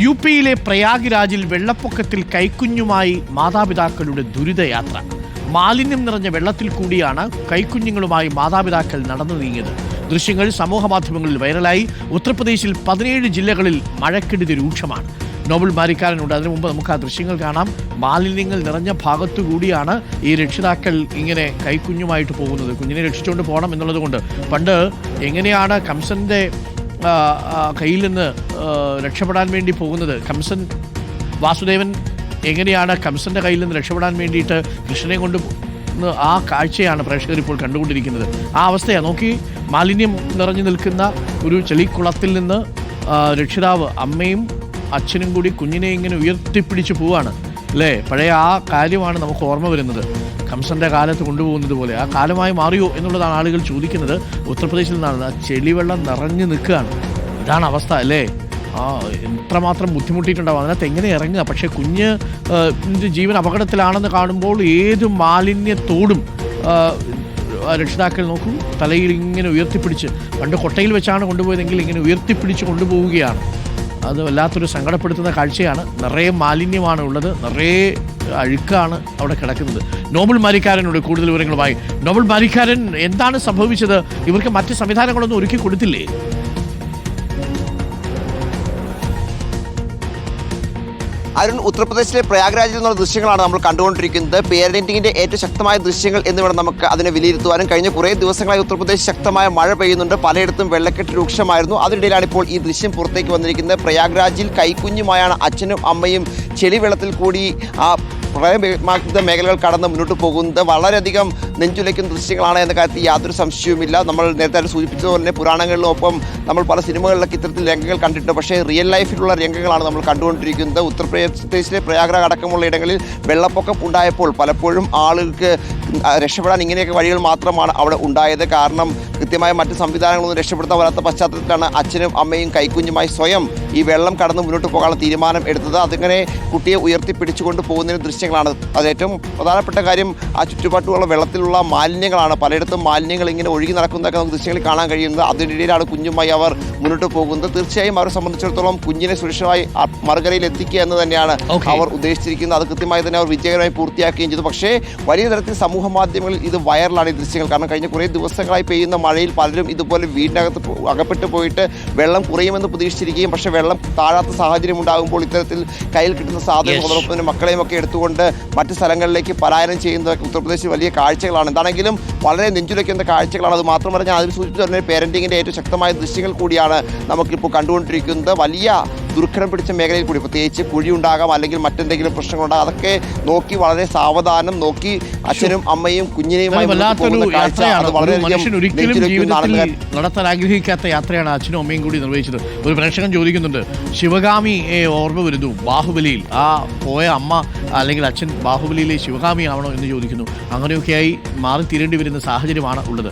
U പിയിലെ പ്രയാഗ്രാജിൽ വെള്ളപ്പൊക്കത്തിൽ കൈക്കുഞ്ഞുമായി മാതാപിതാക്കളുടെ ദുരിതയാത്ര. മാലിന്യം നിറഞ്ഞ വെള്ളത്തിൽ കൂടിയാണ് കൈക്കുഞ്ഞുങ്ങളുമായി മാതാപിതാക്കൾ നടന്നു നീങ്ങിയത് ദൃശ്യങ്ങൾ സമൂഹ മാധ്യമങ്ങളിൽ വൈറലായി. ഉത്തർപ്രദേശിൽ പതിനേഴ് ജില്ലകളിൽ മഴക്കെടുതി രൂക്ഷമാണ്. നോബൽ മാരിക്കാരനുണ്ട്. അതിനു മുമ്പ് നമുക്ക് ആ ദൃശ്യങ്ങൾ കാണാം. മാലിന്യങ്ങൾ നിറഞ്ഞ ഭാഗത്തു കൂടിയാണ് ഈ രക്ഷിതാക്കൾ ഇങ്ങനെ കൈക്കുഞ്ഞുമായിട്ട് പോകുന്നത്. കുഞ്ഞിനെ രക്ഷിച്ചുകൊണ്ട് പോകണം എന്നുള്ളത് കൊണ്ട്. പണ്ട് എങ്ങനെയാണ് കംസന്റെ കയ്യിൽ നിന്ന് രക്ഷപ്പെടാൻ വേണ്ടി പോകുന്നത് കംസൻ വാസുദേവൻ എങ്ങനെയാണ് കംസന്റെ കയ്യിൽ നിന്ന് രക്ഷപ്പെടാൻ വേണ്ടിയിട്ട് കൃഷ്ണനെ കൊണ്ട് ആ കാഴ്ചയാണ് പ്രേക്ഷകർ ഇപ്പോൾ കണ്ടുകൊണ്ടിരിക്കുന്നത്. ആ അവസ്ഥയാണ് നോക്കി മാലിന്യം നിറഞ്ഞു നിൽക്കുന്ന ഒരു ചെളിക്കുളത്തിൽ നിന്ന് രക്ഷിതാവ് അമ്മയും അച്ഛനും കൂടി കുഞ്ഞിനെ ഇങ്ങനെ ഉയർത്തിപ്പിടിച്ച് പോവാണ്. അല്ലേ പഴയ ആ കാര്യമാണ് നമുക്ക് ഓർമ്മ വരുന്നത്. കംസന്റെ കാലത്ത് കൊണ്ടുപോകുന്നത് പോലെ. ആ കാലമായി മാറിയോ എന്നുള്ളതാണ് ആളുകൾ ചോദിക്കുന്നത്. ഉത്തർപ്രദേശിൽ നിന്നാണ്. ആ ചെളിവെള്ളം നിറഞ്ഞു നിൽക്കുകയാണ്. ഇതാണ് അവസ്ഥ അല്ലേ? ആ എത്രമാത്രം ബുദ്ധിമുട്ടിയിട്ടുണ്ടാവും. അതിനകത്ത് എങ്ങനെ ഇറങ്ങുക? പക്ഷേ കുഞ്ഞ് ജീവൻ അപകടത്തിലാണെന്ന് കാണുമ്പോൾ ഏത് മാലിന്യത്തോടും രക്ഷിതാക്കൾ നോക്കും. തലയിൽ ഇങ്ങനെ ഉയർത്തിപ്പിടിച്ച്. പണ്ട് കൊട്ടയിൽ വെച്ചാണ് കൊണ്ടുപോയതെങ്കിൽ ഇങ്ങനെ ഉയർത്തിപ്പിടിച്ച് കൊണ്ടുപോവുകയാണ്. അത് വല്ലാത്തൊരു സങ്കടപ്പെടുത്തുന്ന കാഴ്ചയാണ്. നിറയെ മാലിന്യമാണ് ഉള്ളത്. നിറയെ അഴുക്കാണ് അവിടെ കിടക്കുന്നത്. നോബൽ മാലിക്കാരനോട് കൂടുതൽ വിവരങ്ങളുമായി. നോബൽ മാലിക്കാരൻ എന്താണ് സംഭവിച്ചത്? ഇവർക്ക് മറ്റ് സംവിധാനങ്ങളൊന്നും ഒരുക്കി കൊടുത്തില്ലേ? അരുൺ ഉത്തർപ്രദേശിലെ പ്രയാഗ്രാജിൽ നിന്നുള്ള ദൃശ്യങ്ങളാണ് നമ്മൾ കണ്ടുകൊണ്ടിരിക്കുന്നത്. പേരന്റിങ്ങിന്റെ ഏറ്റവും ശക്തമായ ദൃശ്യങ്ങൾ എന്ന് വേണം നമുക്ക് അതിനെ വിലയിരുത്തുവാനും. കഴിഞ്ഞ കുറേ ദിവസങ്ങളായി ഉത്തർപ്രദേശ് ശക്തമായ മഴ പെയ്യുന്നുണ്ട്. പലയിടത്തും വെള്ളക്കെട്ട് രൂക്ഷമായിരുന്നു. അതിനിടയിലാണ് ഇപ്പോൾ ഈ ദൃശ്യം പുറത്തേക്ക് വന്നിരിക്കുന്നത്. പ്രയാഗ്രാജിൽ കൈക്കുഞ്ഞുമായാണ് അച്ഛനും അമ്മയും ചെളിവെള്ളത്തിൽ കൂടി ആ പ്രളയമാക്കുന്ന മേഖലകൾ കടന്ന് മുന്നോട്ട് പോകുന്നത് വളരെയധികം നെഞ്ചുലയ്ക്കുന്ന ദൃശ്യങ്ങളാണ് എന്ന കാര്യത്തിൽ യാതൊരു സംശയവുമില്ല. നമ്മൾ നേരത്തെ സൂചിപ്പിച്ചതുപോലെ തന്നെ പുരാണങ്ങളിലൊപ്പം നമ്മൾ പല സിനിമകളിലൊക്കെ ഇത്തരത്തിൽ രംഗങ്ങൾ കണ്ടിട്ടുണ്ട്. പക്ഷേ റിയൽ ലൈഫിലുള്ള രംഗങ്ങളാണ് നമ്മൾ കണ്ടുകൊണ്ടിരിക്കുന്നത്. ഉത്തർപ്രദേശിലെ പ്രയാഗ്രാജ് അടക്കമുള്ള ഇടങ്ങളിൽ വെള്ളപ്പൊക്കം ഉണ്ടായപ്പോൾ പലപ്പോഴും ആളുകൾക്ക് രക്ഷപ്പെടാൻ ഇങ്ങനെയൊക്കെ വഴികൾ മാത്രമാണ് അവിടെ ഉണ്ടായത്. കാരണം കൃത്യമായ മറ്റ് സംവിധാനങ്ങളൊന്നും രക്ഷപ്പെടുത്താൻ വരാത്ത പശ്ചാത്തലത്തിലാണ് അച്ഛനും അമ്മയും കൈക്കുഞ്ഞുമായി സ്വയം ഈ വെള്ളം കടന്ന് മുന്നോട്ട് പോകാനുള്ള തീരുമാനം എടുത്തത്. അതിങ്ങനെ കുട്ടിയെ ഉയർത്തിപ്പിടിച്ചുകൊണ്ട് പോകുന്ന ദൃശ്യങ്ങളാണ്. അത് ഏറ്റവും പ്രധാനപ്പെട്ട കാര്യം ആ ചുറ്റുപാട്ടുള്ള വെള്ളത്തിലുള്ള മാലിന്യങ്ങളാണ്. പലയിടത്തും മാലിന്യങ്ങൾ ഇങ്ങനെ ഒഴുകി നടക്കുന്നതൊക്കെ നമുക്ക് ദൃശ്യങ്ങളിൽ കാണാൻ കഴിയുന്നത്. അതിനിടയിലാണ് കുഞ്ഞുമായി അവർ മുന്നോട്ട് പോകുന്നത്. തീർച്ചയായും അവരെ സംബന്ധിച്ചിടത്തോളം കുഞ്ഞിനെ സുരക്ഷിതമായി മറുകരയിൽ എത്തിക്കുക എന്ന് തന്നെയാണ് അവർ ഉദ്ദേശിച്ചിരിക്കുന്നത്. അത് കൃത്യമായി തന്നെ അവർ വിജയകരമായി പൂർത്തിയാക്കുകയും ചെയ്തു. പക്ഷേ വലിയ തരത്തിൽ സമൂഹ മാധ്യമങ്ങളിൽ ഇത് വൈറലാണ് ഈ ദൃശ്യങ്ങൾ. കാരണം കഴിഞ്ഞ കുറേ ദിവസങ്ങളായി പെയ്യുന്ന മഴയിൽ പലരും ഇതുപോലെ വീടിനകത്ത് അകപ്പെട്ടു പോയിട്ട് വെള്ളം കുറയുമെന്ന് പ്രതീക്ഷിച്ചിരിക്കുകയും പക്ഷേ വെള്ളം താഴാത്ത സാഹചര്യം ഉണ്ടാകുമ്പോൾ ഇത്തരത്തിൽ കയ്യിൽ കിട്ടുന്ന സാധനം മുതലൊപ്പം മക്കളെയും ഒക്കെ എടുത്തുകൊണ്ട് മറ്റ് സ്ഥലങ്ങളിലേക്ക് പലായനം ചെയ്യുന്നതൊക്കെ ഉത്തർപ്രദേശിൽ വലിയ കാഴ്ചകളാണ്. എന്താണെങ്കിലും വളരെ നെഞ്ചുലയ്ക്കുന്ന കാഴ്ചകളാണ്. അത് മാത്രമല്ല ഞാൻ അതിൽ സൂചിപ്പിച്ചു തന്നെ പേരന്റിങ്ങിന്റെ ഏറ്റവും ശക്തമായ ദൃശ്യങ്ങൾ കൂടിയാണ് നമുക്കിപ്പോൾ കണ്ടുകൊണ്ടിരിക്കുന്നത്. വലിയ ദുർഘടം പിടിച്ച മേഖലയിൽ കൂടി പ്രത്യേകിച്ച് കുഴി ഉണ്ടാകാം അല്ലെങ്കിൽ മറ്റെന്തെങ്കിലും പ്രശ്നങ്ങളുണ്ടാകാം അതൊക്കെ നോക്കി വളരെ സാവധാനം നോക്കി അച്ഛനും അമ്മയും കുഞ്ഞിനെയും നടത്താൻ ആഗ്രഹിക്കാത്ത യാത്രയാണ് അച്ഛനും അമ്മയും കൂടി നിർവഹിച്ചത്. ഒരു പ്രേക്ഷകൻ ചോദിക്കുന്നുണ്ട് ശിവകാമി ഓർമ്മ വരുന്നു ബാഹുബലിയിൽ. ആ പോയ അമ്മ അല്ലെങ്കിൽ അച്ഛൻ ബാഹുബലിയിലെ ശിവകാമി ആവണോ എന്ന് ചോദിക്കുന്നു. അങ്ങനെയൊക്കെയായി മാറി തീരേണ്ടി വരുന്ന സാഹചര്യമാണ് ഉള്ളത്.